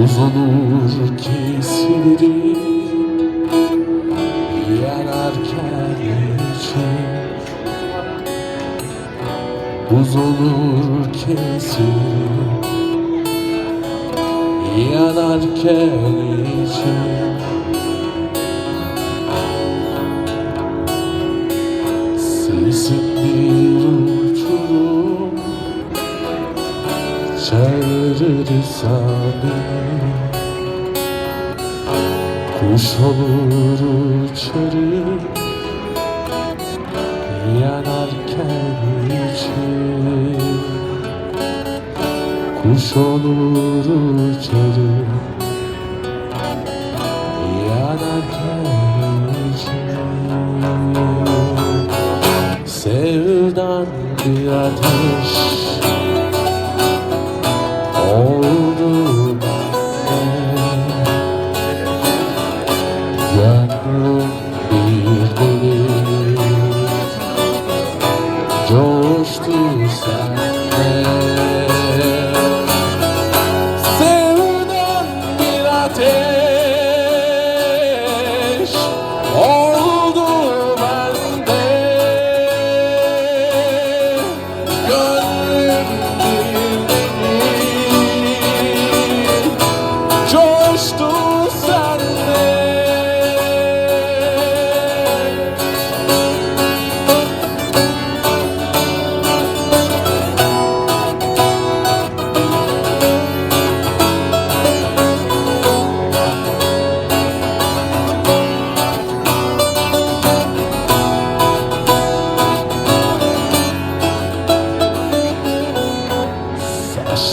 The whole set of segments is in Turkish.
olur kesilir Yanarken için Buz olur kesilir Yanarken için Sesin bir Beni Kuş olur uçarım Yanarken için Kuş olur uçarım Yanarken için Sevdan bir ateş Coştu sende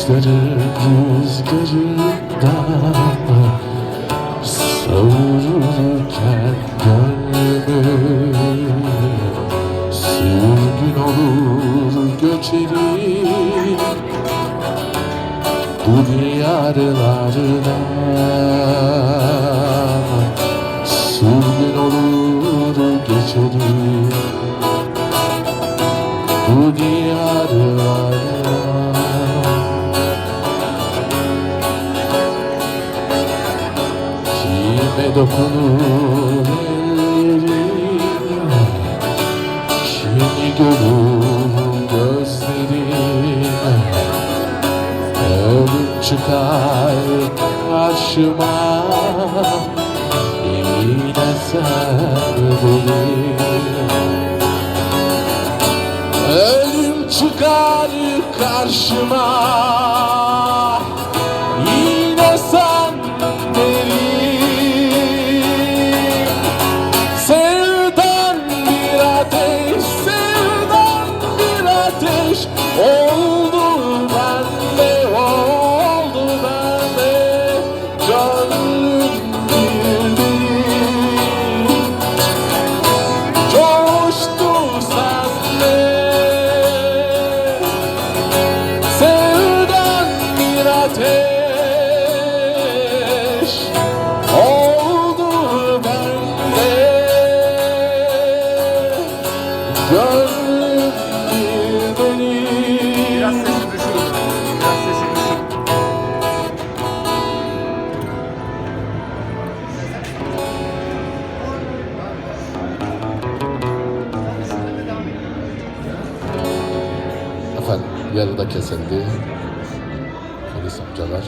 Saçları rüzgarında Savururken gönlümü Sürgün olur göçerim Bu diyarlardan dokunur ellerim Kimi görür gözlerim Ölüm çıkar karşıma Yine sen benim Ölüm çıkar karşıma ateş Oldu bende Gönlüm bir deli Biraz sesi düşür. Biraz sesi düşür. Efendim yarıda kesildi Polis amcalar